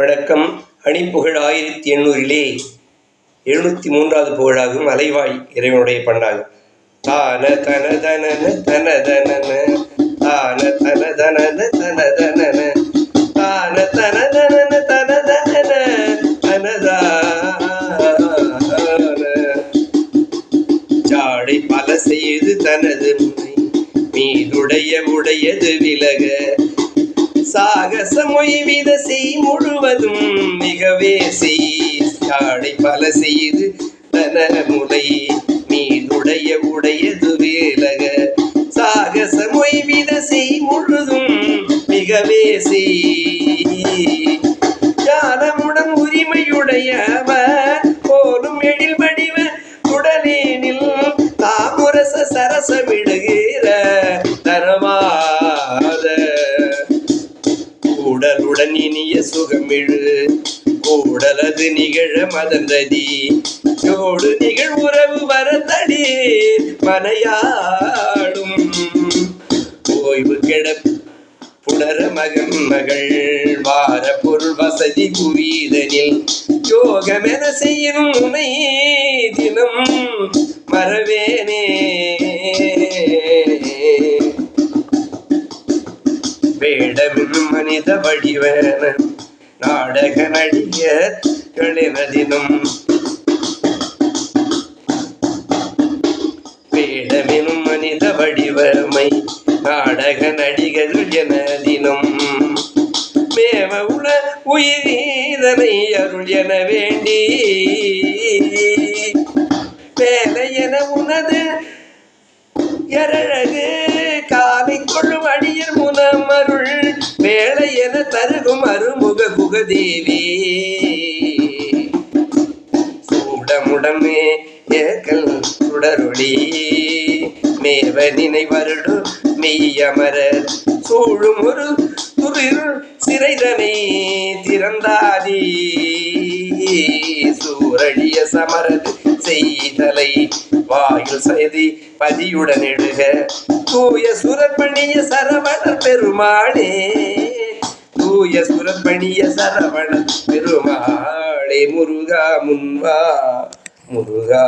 வணக்கம் அணிப்புகழ் ஆயிரத்தி எண்ணூறிலே எழுநூற்றி மூன்றாவது புகழாகும் அலைவாய் இறைவனுடைய பண்ணாகும் தான தன தனன தன தனன தான தன தனன தன தனன தான தன தனன தன தனன தனதான சாடை பல செய்து தனது முனை மீதுடைய உடையது விலக சாகச மொய்வித செய் முழுவதும் மிகவே செய் சாடை பல செய்து தன முலை மீதுடைய உடையது வேலக? சாகச மொய்வித செய் முழுதும் மிகவே செய் ஞானமுடன் உரிமையுடையவர் போலும் எழில் வடிவ உடலேனில் தாமுரச சரசமிடுகிற கூடலுடன் இனிய சுகமிழு. கூடலது நிகழ மதந்ததி. ஜோடு நிகழ் உறவு வரத்தடி. மனையாடும். ஓய்வு கெட புணர மகன் மகள். வார பொருள் வசதி புரிதனில். யோகமென செய்யும் உனை தினம். மறவேனே. மனித வடிவன நாடக நடிகர் நடிகர்களினதினும் வேடமெனும் மனித வடிவமை நாடக நடிகர்கள் எனதினும் மேம உள உயிரீதனை அருள் என வேண்டி. வேலை என உனது எரழகு காலை கொள்ளும் அடியர் முதமர் வேலை என தருகும் அருமுக குகதேவி. சூடமுடமே ஏக்கல் சுடரொளி. மேவ நினைவருடு மெய்யமர சூழும் ஒரு துரிருள் சிறைதனை திறந்தாதீ. சூரழிய சமரது செய்தலை. வாயில் செய்தி பதியுடன் எழுக தூய சுரப்பணிய சரவண பெருமாளே. தூய சுரப்பணிய சரவண பெருமாளே. முருகா முன்வா முருகா.